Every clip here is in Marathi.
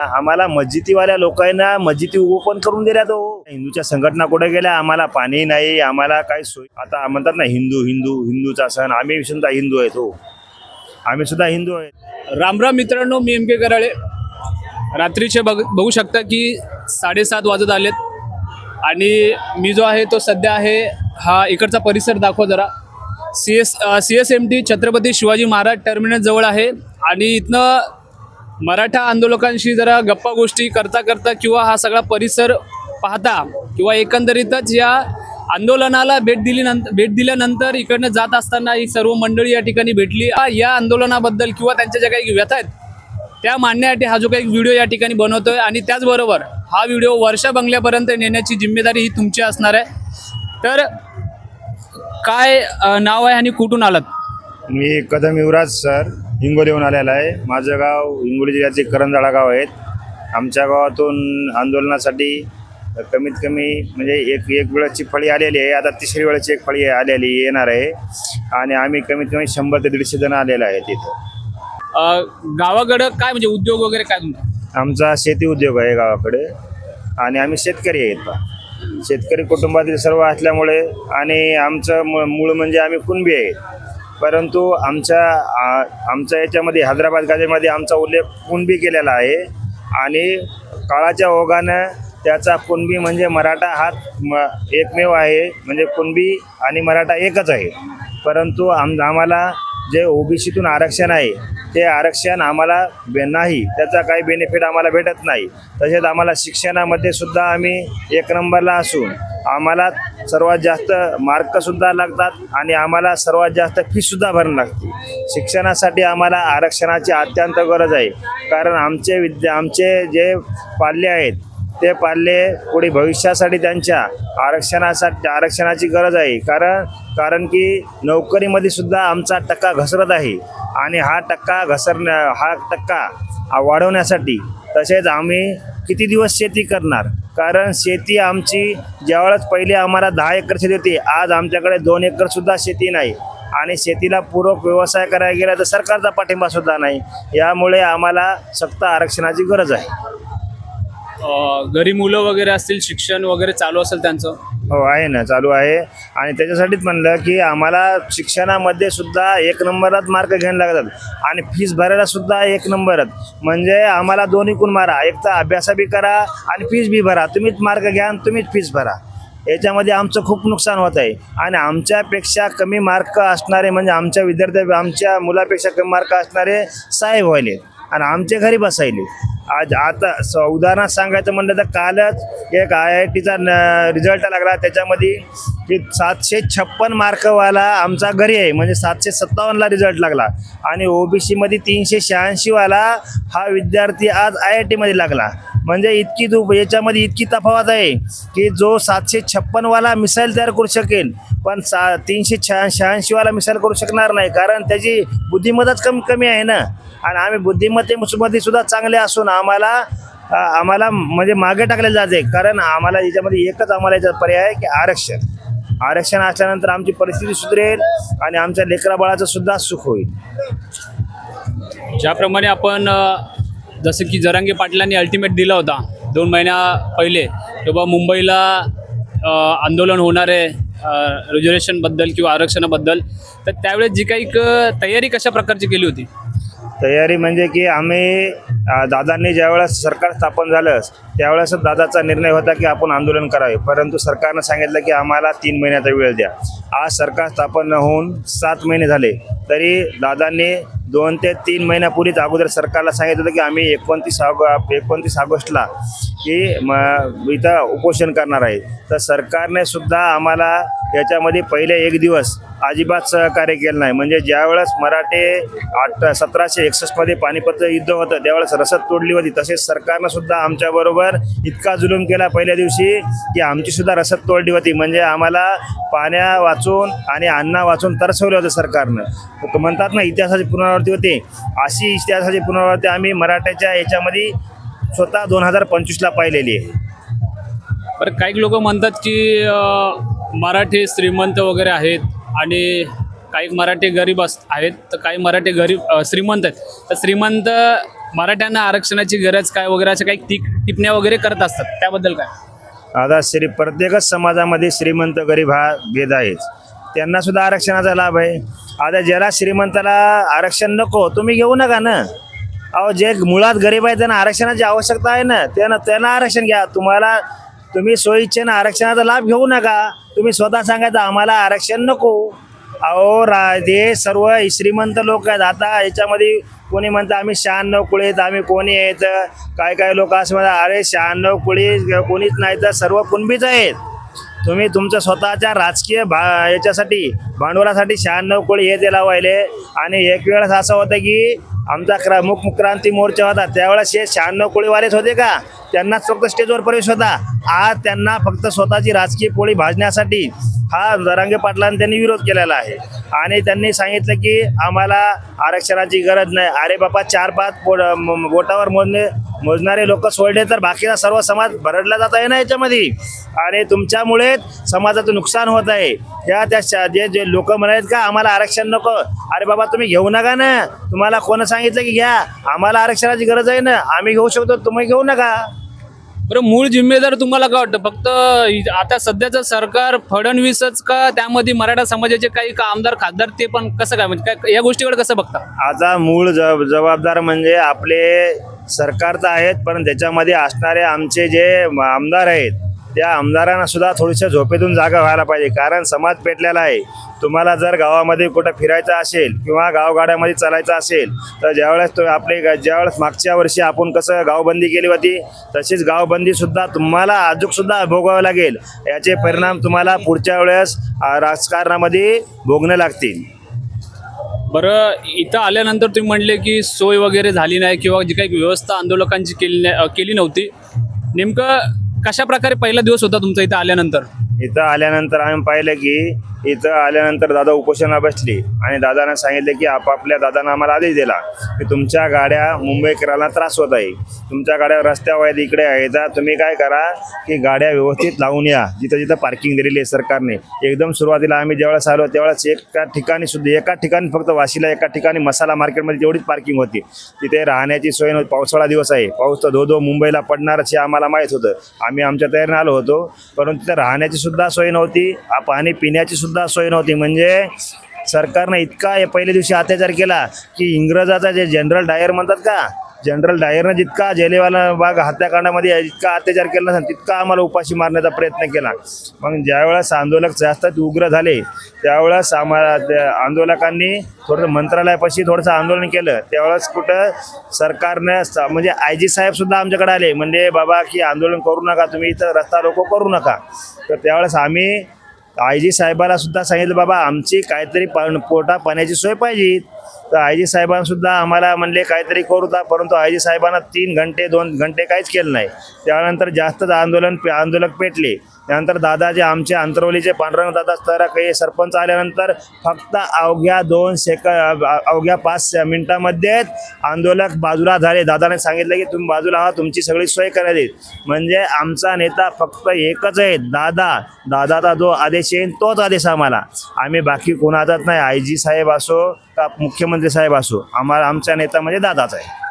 आम्हाला मस्जिदीवाल्या लोकांना मस्जिदी ओपन करून दिल्या तो. हिंदूच्या संघटना कुठे गेल्या? आम्हाला पाणी नाही आम्हाला काही सोय. आता म्हणतात ना हिंदू हिंदू हिंदूचा सण. आम्ही सुद्धा हिंदू आहेत हो. आम्ही सुद्धा हिंदू आहेत. रामराम मित्रांनो मी एम के कराळे. रात्रीचे बघ बघू शकता की साडेसात वाजत आलेत. आणि मी जो आहे तो सध्या आहे हा इकडचा परिसर दाखव जरा. C S C S M T Chhatrapati Shivaji Maharaj terminus जवळ आहे. आणि इथनं मराठा आंदोलकांशी जरा गप्पा गोष्टी करता करता किंवा हा सगळा परिसर पाहता किंवा एकंदरीतच या आंदोलनाला भेट दिली नंतर भेट दिल्यानंतर इकडनं जात असताना ही सर्व मंडळी या ठिकाणी भेटली. या आंदोलनाबद्दल किंवा त्यांच्या ज्या काही व्यथा आहेत त्या मांडण्यासाठी हा जो काही व्हिडिओ या ठिकाणी बनवतोय आणि त्याचबरोबर हा व्हिडिओ वर्षा बंगल्यापर्यंत नेण्याची जिम्मेदारी ही तुमची असणार आहे. तर काय नाव आहे आणि कुठून आलात? मी कदम युवराज सर. हिंगोलीहून आलेला आहे. माझं गाव हिंगोली जिल्ह्याचे करंजाळा गाव आहेत आमच्या गावातून आंदोलनासाठी कमीत कमी म्हणजे एक एक वेळची फळी आलेली आहे. आता तिसरी वेळची एक फळी आलेली येणार आहे. आणि आम्ही कमीत कमी शंभर ते दीडशे जण आलेले आहेत तिथं गावाकडं काय म्हणजे उद्योग वगैरे काय तुमचा? आमचा शेती उद्योग आहे गावाकडे. आणि आम्ही शेतकरी आहेत. शेतकरी कुटुंबातील सर्व असल्यामुळे आणि आमचं मूळ म्हणजे आम्ही कुणबी आहे. परंतु आमच्या आ- आमच्या याच्यामध्ये हैदराबाद गाजेमध्ये आमचा उल्लेख कुणबी केलेला आहे. आणि काळाच्या ओघानं त्याचा कुणबी म्हणजे मराठा हा म एकमेव आहे. म्हणजे कुणबी आणि मराठा एकच आहे. परंतु आम आम्हाला जे ओबीसीतून आरक्षण आहे ते आरक्षण आम्हाला बे नाही. त्याचा काही बेनिफिट आम्हाला भेटत नाही. तसेच आम्हाला शिक्षणामध्ये सुद्धा आम्ही एक नंबरला असून आम्हाला सर्वात जास्त मार्कसुद्धा लागतात आणि आम्हाला सर्वात जास्त फीसुद्धा भरणं लागते. शिक्षणासाठी आम्हाला आरक्षणाची अत्यंत गरज आहे. कारण आमचे विद्या आमचे जे पाल्य आहेत ते पाल्य पुढे भविष्यासाठी त्यांच्या आरक्षणासाठी आरक्षणाची गरज आहे. कारण कारण की नोकरीमध्ये सुद्धा आमचा टक्का घसरत आहे. आणि हा टक्का घसरण्या हा टक्का वाढवण्यासाठी तसेच आम्ही किती दिवस शेती करणार? कारण शेती आमची ज्यावेळेस पहिले आम्हाला दहा एकर शेती होती आज आमच्याकडे दोन एकरसुद्धा शेती नाही. आणि शेतीला पूरक व्यवसाय करायला गेला तर सरकारचा पाठिंबासुद्धा नाही. यामुळे आम्हाला सक्त आरक्षणाची गरज आहे. घरी मुलं वगैरे असतील शिक्षण वगैरे चालू असेल त्यांचं? हो आहे ना चालू आहे. आणि त्याच्यासाठीच म्हणलं की आम्हाला शिक्षणामध्ये सुद्धा एक नंबरात मार्क घ्यायला लागतात. आणि फीस भरायला सुद्धा एक नंबरात. म्हणजे आम्हाला दोन्हीकून मारा? एक तर अभ्यास बी करा आणि फीस बी भरा. तुम्हीच मार्क घ्या आणि तुम्हीच फीस भरा. याच्यामध्ये आमचं खूप नुकसान होत आहे. आणि आमच्यापेक्षा कमी मार्क असणारे म्हणजे आमच्या विद्यार्थ्या आमच्या मुलापेक्षा कमी मार्क असणारे साहेब व्हायलेत. आणि आमच्या घरी बसायले. आज आता स सांगायचं म्हणलं तर कालच एक आय आय टीचा रिझल्ट लागला. त्याच्यामध्ये की सातशे छप्पन मार्कवाला आमचा घरी आहे. म्हणजे सातशे सत्तावन्नला रिझल्ट लागला. आणि ओबीसीमध्ये तीनशे शहाऐंशीवाला हा विद्यार्थी आज आय आय टीमध्ये लागला. म्हणजे इतकी दु याच्यामध्ये इतकी तफावत आहे की जो सातशे छप्पनवाला मिसाईल तयार करू शकेल पण सा तीनशे शहा शहाऐंशीवाला मिसाईल करू शकणार नाही. कारण त्याची बुद्धिमत्ताच कमी कमी आहे ना. आणि आम्ही बुद्धिमत्तेमध्ये सुद्धा चांगले असून आम्हाला आम्हाला म्हणजे मागे टाकले जाते. कारण आम्हाला याच्यामध्ये एकच आम्हाला याचा पर्याय आहे की आरक्षण. आरक्षण असल्यानंतर आमची परिस्थिती सुधरेल आणि आमच्या लेकराबाळाचं सुद्धा सुख होईल. ज्याप्रमाणे आपण जसं की जरांगे पाटलांनी अल्टिमेट दिला होता दोन महिन्या पहिले किंवा मुंबईला आंदोलन होणार आहे रिझर्वेशनबद्दल किंवा आरक्षणाबद्दल तर त्यावेळेस जी काही क- तयारी कशा प्रकारची केली होती? तयारी म्हणजे की आम्ही दादांनी ज्यावेळेस सरकार स्थापन झालं त्यावेळेसच दादाचा निर्णय होता की आपण आंदोलन करावे. परंतु सरकारनं सांगितलं की आम्हाला तीन महिन्याचा वेळ द्या. आज सरकार स्थापन होऊन सात महिने झाले तरी दादांनी दोन ते तीन महिन्यापूर्वीच अगोदर सरकारला सांगितलं होतं की आम्ही एकोणतीस ऑग एकोणतीस ऑगस्टला की म इथं उपोषण करणार आहे. तर सरकारने सुद्धा आम्हाला याच्यामध्ये पहिले एक दिवस अजिबात सहकार्य केलं नाही. म्हणजे ज्यावेळेस मराठे आठ सतराशे एकसष्टमध्ये पानिपत युद्ध होतं. त्यावेळेस रसद तोडली होती. तसेच सरकारनं सुद्धा आमच्याबरोबर इतका जुलूम केला पहिल्या दिवशी की आमची सुद्धा रसद तोडली होती. म्हणजे आम्हाला पाण्या वाचून आणि अन्ना वाचून तरसवलं होतं सरकारनं. तर म्हणतात ना इतिहासाची पुनरावृत्ती होते. अशी इतिहासाची पुनरावृत्ती आम्ही मराठ्याच्या याच्यामध्ये स्वतः दोन हजार पंचवीसला पाहिलेली आहे. बरं काही लोक म्हणतात की मराठी श्रीमंत वगैरे आहेत आणि काही मराठी गरीब अस आहेत तर काही मराठी गरीब श्रीमंत आहेत. तर श्रीमंत मराठ्यांना आरक्षणाची गरज काय वगैरे अशा काही टिक टिपण्या वगैरे करत असतात. त्याबद्दल काय? आता श्री प्रत्येकच समाजामध्ये श्रीमंत गरीब हा भेद आहेच. त्यांना सुद्धा आरक्षणाचा लाभ आहे. आता ज्याला श्रीमंताला आरक्षण नको तुम्ही घेऊ नका ना. अहो जे मुळात गरीब आहे त्यांना आरक्षणाची आवश्यकता आहे ना. त्यांना त्यांना आरक्षण घ्या. तुम्हाला तुम्ही सोयीच्छेनं आरक्षणाचा लाभ घेऊ नका. तुम्ही स्वतः सांगायचं आम्हाला आरक्षण नको. अहो रा ते सर्व श्रीमंत लोक आहेत आता याच्यामध्ये कोणी म्हणतं आम्ही शहाण्णव कुळी आम्ही कोणी आहेत काय काय लोक असं म्हणतात. अरे शहाण्णव कुळी कोणीच नाही तर सर्व कुणबीच आहेत. तुम्ही तुमच्या स्वतःच्या राजकीय भा याच्यासाठी भांडवलासाठी शहाण्णव कोळी हे ते लावायले आणि एक वेळेस असं होतं की आमचा क्रा मुख क्रांती मोर्चा होता. त्यावेळेस हे शहाण्णव कोळीवालेच होते का? त्यांनाच फक्त स्टेजवर प्रवेश होता. आज त्यांना फक्त स्वतःची राजकीय पोळी भाजण्यासाठी हा जरांगे पाटलांनी त्यांनी विरोध केलेला आहे. आणि त्यांनी सांगितलं की आम्हाला आरक्षणाची गरज नाही. अरे बापा चार पाच पोट बोटावर मोजणे मोजणारे लोक सोडले तर बाकीचा सर्व समाज भरडला जात आहे ना याच्यामध्ये. आणि तुमच्यामुळे समाजाचं नुकसान होत आहे. त्या त्या जे जे लोक म्हणालेत का आम्हाला आरक्षण नको. अरे बाबा तुम्ही घेऊ नका ना. तुम्हाला कोण सांगितलं की घ्या. आम्हाला आरक्षणाची गरज आहे ना. आम्ही घेऊ शकतो तुम्ही घेऊ नका. बरं मूळ जिम्मेदार तुम्हाला काय वाटतं? फक्त आता सध्याचं सरकार फडणवीसच का त्यामध्ये मराठा समाजाचे काही का आमदार खासदार ते पण कसं काय? म्हणजे काय या गोष्टीकडे कसं बघता? आता मूळ जब जबाबदार म्हणजे आपले सरकार तर आहेत पण त्याच्यामध्ये असणारे आमचे जे आमदार आहेत त्या आमदारांना सुद्धा थोडीशा झोपेतून जागा व्हायला पाहिजे. कारण समाज पेटलेला आहे. तुम्हाला जर गावामध्ये कुठं फिरायचं असेल किंवा गावगाड्यामध्ये चालायचं असेल तर ज्यावेळेस तो आपले ज्यावेळेस मागच्या वर्षी आपण कसं गावबंदी केली होती तशीच गावबंदीसुद्धा तुम्हाला अजूकसुद्धा भोगावं लागेल. याचे परिणाम तुम्हाला पुढच्या वेळेस राजकारणामध्ये भोगणे लागतील. बरं इथं आल्यानंतर तुम्ही म्हणले की सोय वगैरे झाली नाही किंवा जी काही व्यवस्था आंदोलकांची केली नाही- केली नव्हती. नेमकं कशा प्रकारे पहिला दिवस होता तुमचा इथं आल्यानंतर? इथं आल्यानंतर आम्ही पाहिलं की इथं आल्यानंतर दादा उपोषणाला बसली. आणि दादानं सांगितलं की आपापल्या दादानं आम्हाला आदेश दिला की तुमच्या गाड्या मुंबईकरांना त्रास होत आहे. तुमच्या गाड्या रस्त्यावर आहेत इकडे यायचा तर तुम्ही काय करा की गाड्या व्यवस्थित लावून या. जिथं जिथं पार्किंग दिलेली आहे सरकारने. एकदम सुरुवातीला आम्ही ज्यावेळेस आलो त्यावेळेस एका ठिकाणी सुद्धा एका ठिकाणी फक्त वाशीला एका ठिकाणी मसाला मार्केटमध्ये तेवढीच पार्किंग होती. तिथे राहण्याची सोय नव्हती. पावसाळा दिवस आहे. पाऊस तर धो धो मुंबईला पडणारच हे आम्हाला माहीत होतं. आम्ही आमच्या तयारीने आलो होतो. परंतु तिथे राहण्याची सुद्धा सोय नव्हती. पाणी पिण्याची सुद्धा सोय नव्हती. म्हणजे सरकारनं इतका पहिल्या दिवशी अत्याचार केला की इंग्रजाचा जे जनरल डायर म्हणतात का जनरल डायरनं जितका जेलेवाला बाग हत्याकांडामध्ये जितका अत्याचार केला नसेल तितका आम्हाला उपाशी मारण्याचा प्रयत्न केला. मग ज्यावेळेस आंदोलक जास्त उग्र झाले त्यावेळेस आम्हाला आंदोलकांनी थोडंसं मंत्रालयापाशी थोडंसं आंदोलन केलं. त्यावेळेस कुठं सरकारनं म्हणजे आय जी साहेबसुद्धा आमच्याकडे आले. म्हणजे बाबा की आंदोलन करू नका तुम्ही इथं रस्ता रोको करू नका. तर त्यावेळेस आम्ही आय जी साहेबाला सुद्धा सांगितलं बाबा आमची काहीतरी पोटा पाण्याची सोय पाहिजे. तर आय जी साहेबांना सुद्धा आम्हाला म्हणले काहीतरी करू दा परंतु आय जी साहेबांना तीन घंटे दोन घंटे काहीच केलं नाही. त्यानंतर जास्तच आंदोलन आंदोलक पेटले. त्यानंतर दादाचे आमचे अंतरवलीचे पांडुरंग दादा तर काही सरपंच आल्यानंतर फक्त अवघ्या दोन सेक अवघ्या पाच मिनिटामध्येच आंदोलक बाजूला झाले. दादाने सांगितलं की तुम्ही बाजूला आहात तुमची सगळी सोय करण्यात येईल. म्हणजे आमचा नेता फक्त एकच आहे. दादा दादाचा जो आदेश येईल तोच आदेश आम्हाला. आम्ही बाकी कोणाचाच नाही. आय जी साहेब असो का मुख्यमंत्री साहेब असो आम्हाला आमचा नेता म्हणजे दादाच आहे.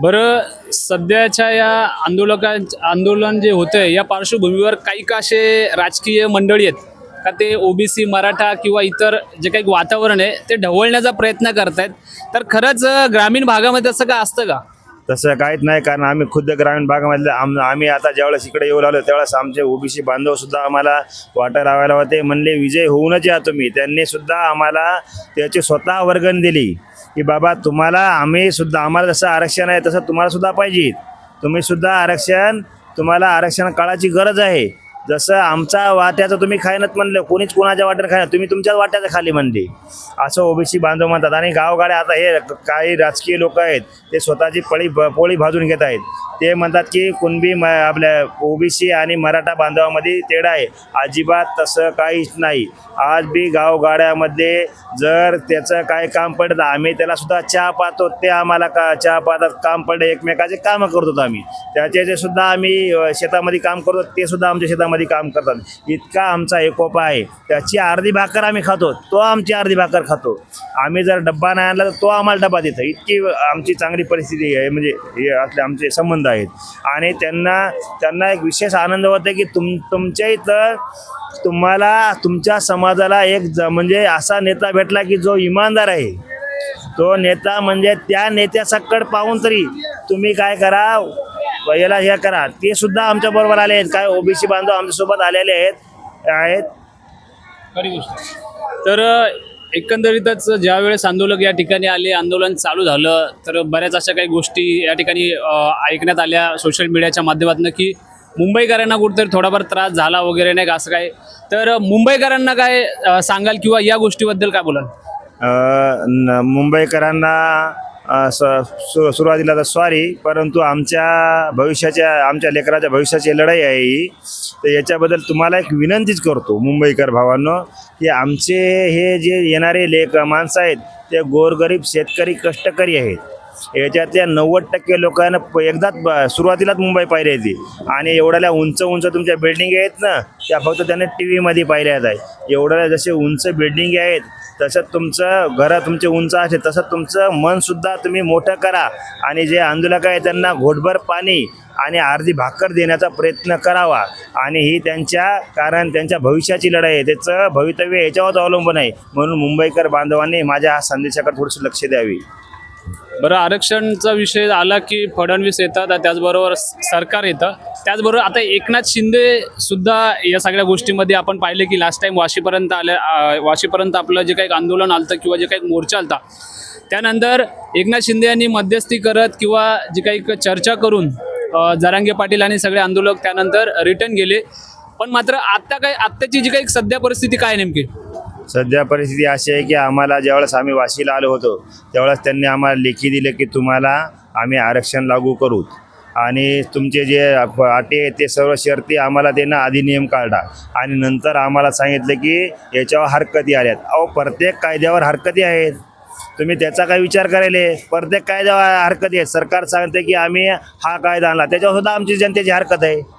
बरं सध्याच्या या आंदोलका आंदोलन जे होतंय या पार्श्वभूमीवर काही का असे राजकीय मंडळी आहेत? का ते ओबीसी मराठा किंवा इतर जे काही वातावरण आहे ते ढवळण्याचा प्रयत्न करत आहेत तर खरंच ग्रामीण भागामध्ये असं का असतं का? तसं काहीच नाही कारण आम्ही खुद्द ग्रामीण भागामधले आम आम्ही आता ज्यावेळेस इकडे येऊ लागलो त्यावेळेस आमचे ओबीसी बांधव सुद्धा आम्हाला वाटा लावायला होते. म्हणले विजय होऊनच या तुम्ही. त्यांनी सुद्धा आम्हाला त्याची स्वतः वर्गण दिली की बाबा तुम्हाला आम्ही सुद्धा आम्हाला जसं आरक्षण आहे तसं तुम्हाला सुद्धा पाहिजे. तुम्ही सुद्धा आरक्षण तुम्हाला आरक्षण काळाची गरज आहे. जसं आमचा वाट्याचं तुम्ही खायनत म्हणलं कोणीच कोणाच्या वाट्यानं खाय तुम्ही तुमच्याच वाट्याचं खाली म्हणले. असं ओबीसी बांधव म्हणतात. आणि गावगाड्या आता हे काही राजकीय लोक आहेत ते स्वतःची पळी पोळी भाजून घेत आहेत. ते म्हणतात की कुणबी म आपल्या ओबीसी आणि मराठा बांधवामध्ये तेढा आहे. अजिबात तसं काहीच नाही. आज बी गावगाड्यामध्ये जर त्याचं काय काम पडतं आम्ही त्याला सुद्धा चहा पाहतो ते आम्हाला का चहा पाहतात काम पडलं एकमेकाचे कामं करतो आम्ही. त्याचे जे सुद्धा आम्ही शेतामध्ये काम करतो ते सुद्धा आमच्या शेतामध्ये संघामध्ये काम करतात. इतका आमचा एकोपा आहे. त्याची अर्धी भाकर आम्ही खातो. तो आमची अर्धी भाकर खातो. आम्ही जर डब्बा नाही आणला तर तो आम्हाला डबा देतो. इतकी आमची चांगली परिस्थिती आहे. म्हणजे हे असले आमचे संबंध आहेत. आणि त्यांना त्यांना एक विशेष आनंद होतो की तुम तुमच्या इथं तुम्हाला तुमच्या समाजाला एक ज म्हणजे असा नेता भेटला की जो इमानदार आहे. तो नेता म्हणजे त्या नेत्यासकड पाहून तरी तुम्ही काय करा याला हे करा. ते सुद्धा आमच्या बरोबर आले आहेत. काय ओबीसी बांधव आमच्यासोबत आलेले आहेत आहेत. खरी गोष्ट. तर एकंदरीतच ज्या वेळेस आंदोलक या ठिकाणी आले आंदोलन चालू झालं तर बऱ्याच अशा काही गोष्टी या ठिकाणी ऐकण्यात आल्या सोशल मीडियाच्या माध्यमातून की मुंबईकरांना कुठेतरी थोडाफार त्रास झाला वगैरे नाही का असं काय तर मुंबईकरांना काय सांगाल किंवा या गोष्टीबद्दल काय बोलाल? मुंबईकरांना स- सु सुरुवातीला तर सॉरी परंतु आमच्या भविष्याच्या आमच्या लेकराच्या भविष्याची लढाई आहे ही. तर याच्याबद्दल तुम्हाला एक विनंतीच करतो मुंबईकर भावांनो की आमचे हे जे येणारे लेख माणसं आहेत ते गोरगरीब शेतकरी कष्टकरी आहेत. याच्यातल्या नव्वद टक्के लोकांना प- एकदाच सुरुवातीलाच मुंबई पाहिली होती आणि एवढ्याल्या उंच उंच तुमच्या बिल्डिंग आहेत ना त्या फक्त त्याने टी व्हीमध्ये पाहिल्या आहेत. एवढ्याला जसे उंच बिल्डिंग आहेत तसं तुमचं घरं तुमचे उंच असे तसं तुमचं मनसुद्धा तुम्ही मोठं करा. आणि जे आंदोलक आहे त्यांना घोटभर पाणी आणि अर्धी भाकर देण्याचा प्रयत्न करावा. आणि ही त्यांच्या कारण त्यांच्या भविष्याची लढाई आहे. त्याचं भवितव्य याच्यावरच अवलंबून आहे. म्हणून मुंबईकर बांधवांनी माझ्या हा संदेशाकडे थोडंसं लक्ष द्यावी. बरं आरक्षणचा विषय आला की फडणवीस येतात त्याचबरोबर स- सरकार येतं. त्याचबरोबर आता एकनाथ शिंदे सुद्धा या सगळ्या गोष्टीमध्ये आपण पाहिले की लास्ट टाइम वाशीपर्यंत आल्या वाशीपर्यंत आपलं जे काही आंदोलन आलं किंवा जे काही मोर्चा आलता त्यानंतर एकनाथ शिंदे यांनी मध्यस्थी करत किंवा जी काही चर्चा करून जरांगे पाटील आणि सगळे आंदोलक त्यानंतर रिटर्न गेले. पण मात्र आत्ता काय आत्ताची जी काही सध्या परिस्थिती काय नेमकी? सध्या परिस्थिती अशी आहे की आम्हाला ज्यावेळेस आम्ही वाशीला आलो होतो त्यावेळेस त्यांनी आम्हाला लेखी दिले की तुम्हाला आम्ही आरक्षण लागू करू. आणि तुमचे जे अप- अटी ते सर्व शर्ती आम्हाला त्यांना अधिनियम काढला आणि नंतर आम्हाला सांगितलं की याच्यावर हरकती आल्यात. अहो प्रत्येक कायद्यावर हरकती आहेत. तुम्ही त्याचा काय विचार करायले प्रत्येक कायद्यावर हरकती आहेत. सरकार सांगते की आम्ही हा कायदा आणला. त्याच्यावर सुद्धा आमची जनतेची हरकत आहे.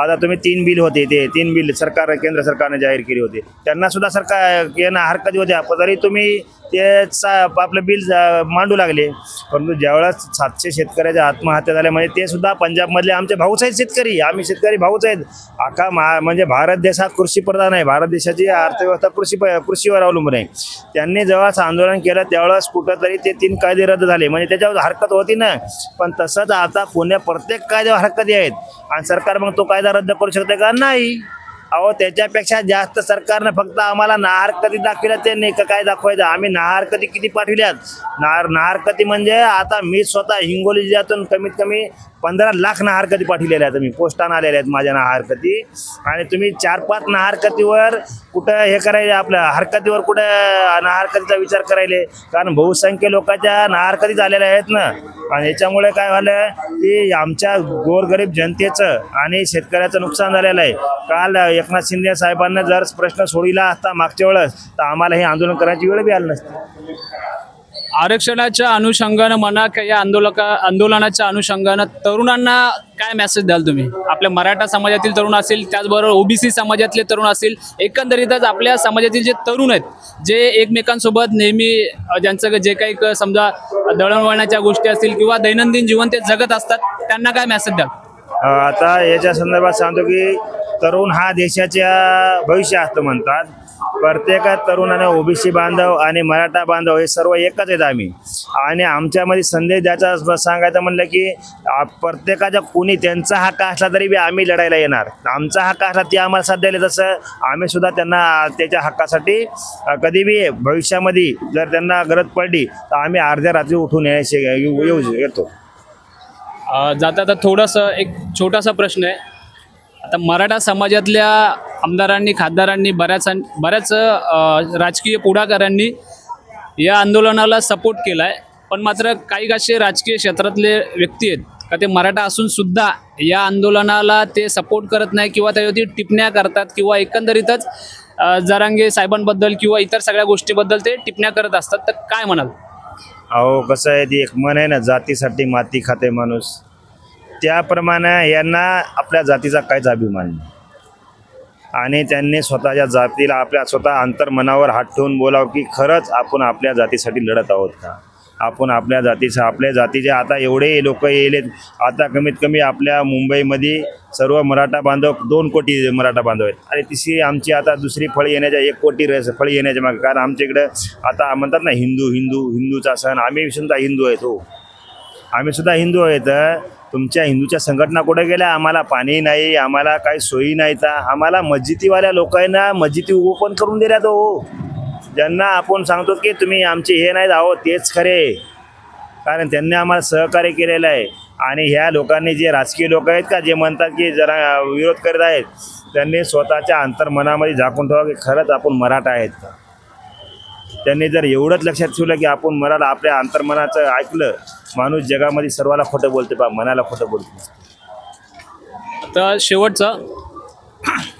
आता तुम्ही तीन बिल होते ते तीन बिल सरकार केंद्र सरकारने जाहीर केले होते. त्यांना सुद्धा सरकार यांना हरकत होत्या पण तरी तुम्ही ते सा आपलं बिल मांडू लागले. परंतु ज्यावेळेस सातशे शेतकऱ्याच्या आत्महत्या झाल्या म्हणजे ते सुद्धा पंजाबमधले आमचे भाऊच आहेत शेतकरी. आम्ही शेतकरी भाऊच आहेत. आका महा म्हणजे भारत देश हा कृषीप्रधान आहे. भारत देशाची अर्थव्यवस्था कृषी कृषीवर अवलंबून आहे. त्यांनी जेव्हा आंदोलन केलं त्यावेळेस कुठंतरी ते तीन कायदे रद्द झाले. म्हणजे त्याच्यावर हरकत होती ना. पण तसंच आता पुण्या प्रत्येक कायद्यावर हरकती आहेत. आणि सरकार मग तो कायदा रद्द करू शकते का? नाही. अहो त्याच्यापेक्षा जास्त सरकारनं फक्त आम्हाला नाहरकती दाखविला ते नाही. का काय दाखवायचं? आम्ही नाहरकती किती पाठविल्यात? नाहर कधी म्हणजे आता मी स्वतः हिंगोली जिल्ह्यातून कमीत कमी पंधरा लाख नाहरकती पाठवलेल्या आहेत मी पोस्टानं आलेल्या आहेत माझ्या नाहरकती. आणि तुम्ही चार पाच नाहरकतीवर कुठं हे करायले आपल्या हरकतीवर कुठं नाहरकतीचा विचार करायले? कारण बहुसंख्य लोकांच्या नाहरकती झालेल्या आहेत ना. आणि याच्यामुळे काय झालं की आमच्या गोरगरीब जनतेचं आणि शेतकऱ्याचं नुकसान झालेलं आहे. काल एकनाथ शिंदे साहेबांना जर प्रश्न सोडिला असता मागच्या वेळेस तर आम्हाला हे आंदोलन करायची वेळ बी आली नसते. आरक्षणाच्या अनुषंगानं म्हणा का या आंदोलका आंदोलनाच्या अनुषंगानं तरुणांना काय मेसेज द्याल तुम्ही? आपल्या मराठा समाजातील तरुण असेल त्याचबरोबर ओबीसी समाजातले तरुण असतील एकंदरीतच आपल्या समाजातील जे तरुण आहेत जे एकमेकांसोबत नेहमी ज्यांचं जे काही समजा दळणवळणाच्या गोष्टी असतील किंवा दैनंदिन जीवन ते जगत असतात त्यांना काय मेसेज द्याल? आता याच्या संदर्भात सांगतो की तरुण हा देशाच्या भविष्य असतं म्हणतात. प्रत्येक तरुणाने ओबीसी बांधव आणि मराठा बांधव हे सर्व एकच आहेत आम्ही. आणि आमच्यामध्ये संदेश द्यायचा सांगायचं म्हणलं की प्रत्येकाच्या कुणी त्यांचा हक्क असला तरी बी आम्ही लढायला येणार. आमचा हक्क असला ते आम्हाला साथ द्यायला जसं आम्ही सुद्धा त्यांना त्याच्या हक्कासाठी कधी बी भविष्यामध्ये जर त्यांना गरज पडली तर आम्ही अर्ध्या रात्री उठून यायचे येऊ येतो. जाता आता थोडंसं एक छोटासा प्रश्न आहे. आता मराठा समाजातल्या आमदारांनी खासदारांनी बऱ्याच बऱ्याच राजकीय पुढाकारांनी या आंदोलनाला सपोर्ट केला आहे पण मात्र काही असे राजकीय क्षेत्रातले व्यक्ती आहेत का ते मराठा असून सुद्धा या आंदोलनाला ते सपोर्ट करत नाही किंवा त्यावरती टिपण्या करतात किंवा एकंदरीतच जरांगे साहेबांबद्दल किंवा इतर सगळ्या गोष्टीबद्दल ते टिपण्या करत असतात. तर काय म्हणाल? अहो कसं आहे ती एक मन आहे ना जातीसाठी माती खाते माणूस. त्याप्रमाणे यांना आपल्या जातीचा काहीच अभिमान नाही. आणि त्यांनी स्वतःच्या जातीला आपल्या स्वतः अंतर्मनावर हात ठेवून बोलावं की खरंच आपण आपल्या जातीसाठी लढत आहोत का? आपण आपल्या जातीचं आपल्या जातीचे आता एवढे लोक येलेत आता कमीत कमी आपल्या मुंबईमध्ये सर्व मराठा बांधव दोन कोटी मराठा बांधव आहेत. आणि तिसरी आमची आता दुसरी फळी येण्याच्या एक कोटी रस फळी येण्याच्या मागे. कारण आमच्या इकडं आता म्हणतात ना हिंदू हिंदू हिंदूचा सण. आम्ही सुद्धा हिंदू आहेत हो. आम्ही सुद्धा हिंदू आहेत. तुमच्या हिंदूच्या संघटना कुठे गेल्या? आम्हाला पाणी नाही आम्हाला काही सोयी नाही तर आम्हाला मस्जिदीवाल्या लोकांना मस्जिदी ओपन करून दिल्या तो. ज्यांना आपण सांगतो की तुम्ही आमचे हे नाही आहो तेच खरे. कारण त्यांनी आम्हाला सहकार्य केलेलं आहे. आणि ह्या लोकांनी जे राजकीय लोक आहेत का जे म्हणतात की जरा विरोध करत आहेत त्यांनी स्वतःच्या अंतर्मनामध्ये झाकून ठेवा की खरंच आपण मराठा आहेत. का त्यांनी जर एवढंच लक्षात ठेवलं की आपण मराठा आपल्या अंतर्मनाचं ऐकलं माणूस जगामध्ये सर्वाला खोटं बोलते पा मनाला खोटं बोलते. तर शेवटचं.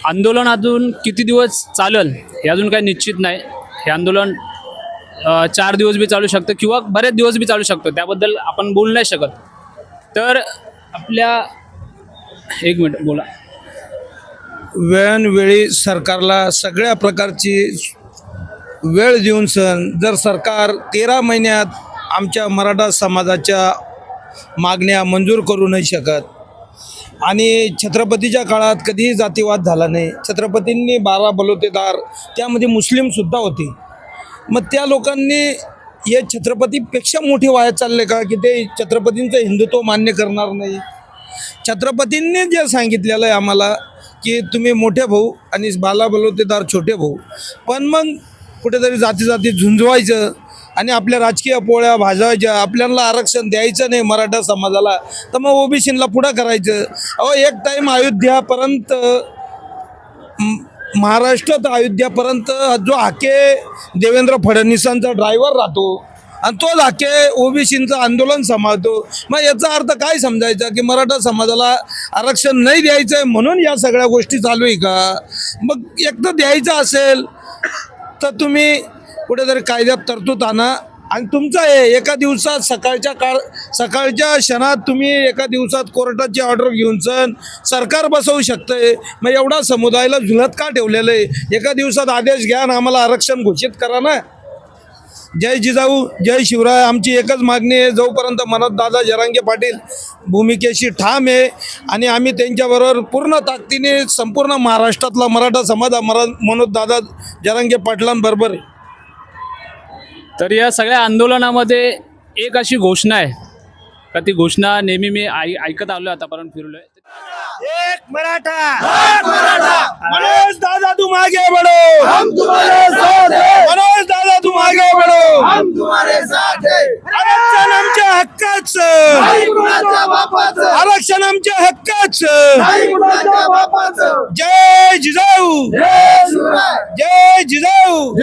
आंदोलन अजून किती दिवस चालेल हे अजून काही निश्चित नाही. हे आंदोलन अ, चार दिवस बी चालू शकतं किंवा बरेच दिवस बी चालू शकतं त्याबद्दल आपण बोलू नाही शकत. तर आपल्या एक मिनिट बोला. वेळोवेळी सरकारला सगळ्या प्रकारची वेळ देऊन सण जर सरकार तेरा महिन्यात आमच्या मराठा समाजाच्या मागण्या मंजूर करू नाही शकत. आणि छत्रपतीच्या काळात कधीही जातीवाद झाला नाही. छत्रपतींनी बारा बलोतेदार त्यामध्ये मुस्लिमसुद्धा होते. मग त्या लोकांनी हे छत्रपतीपेक्षा मोठी वाया चालले का? की ते छत्रपतींचं हिंदुत्व मान्य करणार नाही? छत्रपतींनी जे सांगितलेलं आहे आम्हाला की तुम्ही मोठे भाऊ आणि बाला बलोतेदार छोटे भाऊ. पण मग कुठेतरी जाती जाती झुंजवायचं आणि आपल्या राजकीय पोळ्या भाजवायच्या आपल्याला आरक्षण द्यायचं नाही मराठा समाजाला. तर मग ओबीसीला पुढं करायचं. अहो एक टाईम अयोध्यापर्यंत महाराष्ट्रात अयोध्यापर्यंत जो हाके देवेंद्र फडणवीसांचा ड्रायव्हर राहतो आणि तोच हाके ओबीसींचं आंदोलन सांभाळतो. मग याचा अर्थ काय समजायचा की मराठा समाजाला आरक्षण नाही द्यायचं आहे म्हणून या सगळ्या गोष्टी चालू आहे का? मग एक तर द्यायचं असेल तर तुम्ही कुठेतरी कायद्यात तरतूद आणा. आणि तुमचं हे एका दिवसात सकाळच्या काळ सकाळच्या क्षणात तुम्ही एका दिवसात कोर्टाची ऑर्डर घेऊन सण सरकार बसवू शकतंय. मग एवढा समुदायाला झुलत का ठेवलेलं आहे? एका दिवसात आदेश घ्या ना आम्हाला आरक्षण घोषित करा ना. जय जिजाऊ जय शिवराय. आमची एकच मागणी आहे. जोपर्यंत मनोज दादा जरांगे पाटील भूमिकेशी ठाम आहे आणि आम्ही त्यांच्याबरोबर पूर्ण ताकदीने संपूर्ण महाराष्ट्रातला मराठा समाज मरा मनोज दादा जरांगे पाटलांबरोबर आहे. तर या सगळ्या आंदोलनामध्ये एक अशी घोषणा आहे. का ती घोषणा नेहमी मी ऐ ऐकत आलो आतापर्यंत फिरलोय. एक मराठा. मनोज दादा तुम आगे बढ़ो हम तुम्हारे साथ हैं. मनोज दादा तुम आगे बढ़ो हम तुम्हारे साथ हैं. आरक्षण आमच्या हक्काचं. आरक्षण आमच्या हक्काचं. जय जिजाऊ. जय जिजाऊ.